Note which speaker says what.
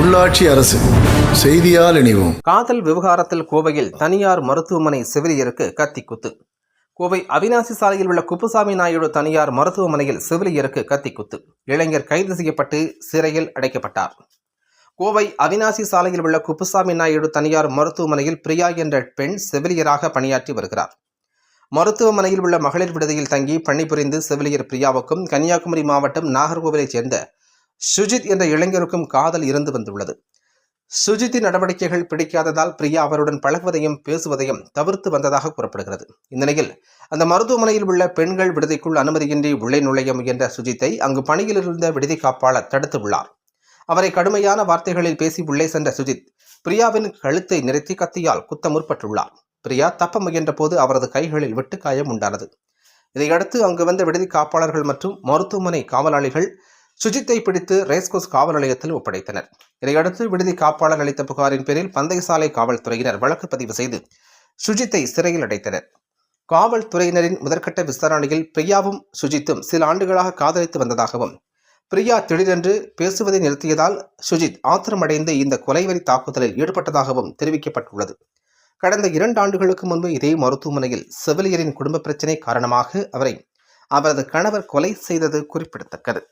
Speaker 1: உள்ளாட்சி அரசு செய்தியால் இணைவோம்.
Speaker 2: காதல் விவகாரத்தில் கோவையில் தனியார் மருத்துவமனை செவிலியருக்கு கத்தி குத்து கோவை அவினாசி சாலையில் உள்ள குப்புசாமி நாயுடு தனியார் மருத்துவமனையில் செவிலியருக்கு கத்தி குத்து இளைஞர் கைது செய்யப்பட்டு சிறையில் அடைக்கப்பட்டார். கோவை அவினாசி சாலையில் உள்ள குப்புசாமி நாயுடு தனியார் மருத்துவமனையில் பிரியா என்ற பெண் செவிலியராக பணியாற்றி வருகிறார். மருத்துவமனையில் உள்ள மகளிர் விடுதியில் தங்கி பணிபுரிந்து செவிலியர் பிரியாவுக்கும் கன்னியாகுமரி மாவட்டம் நாகர்கோவிலைச் சேர்ந்த சுஜித் என்ற இளைஞருக்கும் காதல் இருந்து வந்துள்ளது. சுஜித்தின் நடவடிக்கைகள் பிடிக்காததால் பிரியா அவருடன் பழகுவதையும் பேசுவதையும் தவிர்த்து வந்ததாக கூறப்படுகிறது. இந்நிலையில் அந்த மருத்துவமனையில் உள்ள பெண்கள் விடுதிக்குள் அனுமதியின்றி உள்ளே நுழைய முயன்ற சுஜித்தை அங்கு பணியில் இருந்த விடுதி காப்பாளர் தடுத்து உள்ளார். அவரை கடுமையான வார்த்தைகளில் பேசி உள்ளே சென்ற சுஜித் பிரியாவின் கழுத்தை நிறுத்தி கத்தியால் குத்த முற்பட்டுள்ளார். பிரியா தப்ப முயன்ற போது அவரது கைகளில் வெட்டுக்காயம் உண்டானது. இதையடுத்து அங்கு வந்த விடுதி காப்பாளர்கள் மற்றும் மருத்துவமனை காவலாளிகள் சுஜித்தை பிடித்து ரேஸ்கோஸ் காவல் நிலையத்தில் ஒப்படைத்தனர். இதையடுத்து விடுதி காப்பாளர் அளித்த புகாரின் பேரில் பந்தயசாலை காவல்துறையினர் வழக்கு பதிவு செய்து சுஜித்தை சிறையில் அடைத்தனர். காவல்துறையினரின் முதற்கட்ட விசாரணையில் பிரியாவும் சுஜித்தும் சில ஆண்டுகளாக காதலித்து வந்ததாகவும் பிரியா திடீரென்று பேசுவதை நிறுத்தியதால் சுஜித் ஆத்திரமடைந்து இந்த கொலைவரி தாக்குதலில் ஈடுபட்டதாகவும் தெரிவிக்கப்பட்டுள்ளது. கடந்த இரண்டு ஆண்டுகளுக்கு முன்பு இதே மருத்துவமனையில் செவிலியரின் குடும்ப பிரச்சினை காரணமாக அவரை அவரது கணவர் கொலை செய்தது குறிப்பிடத்தக்கது.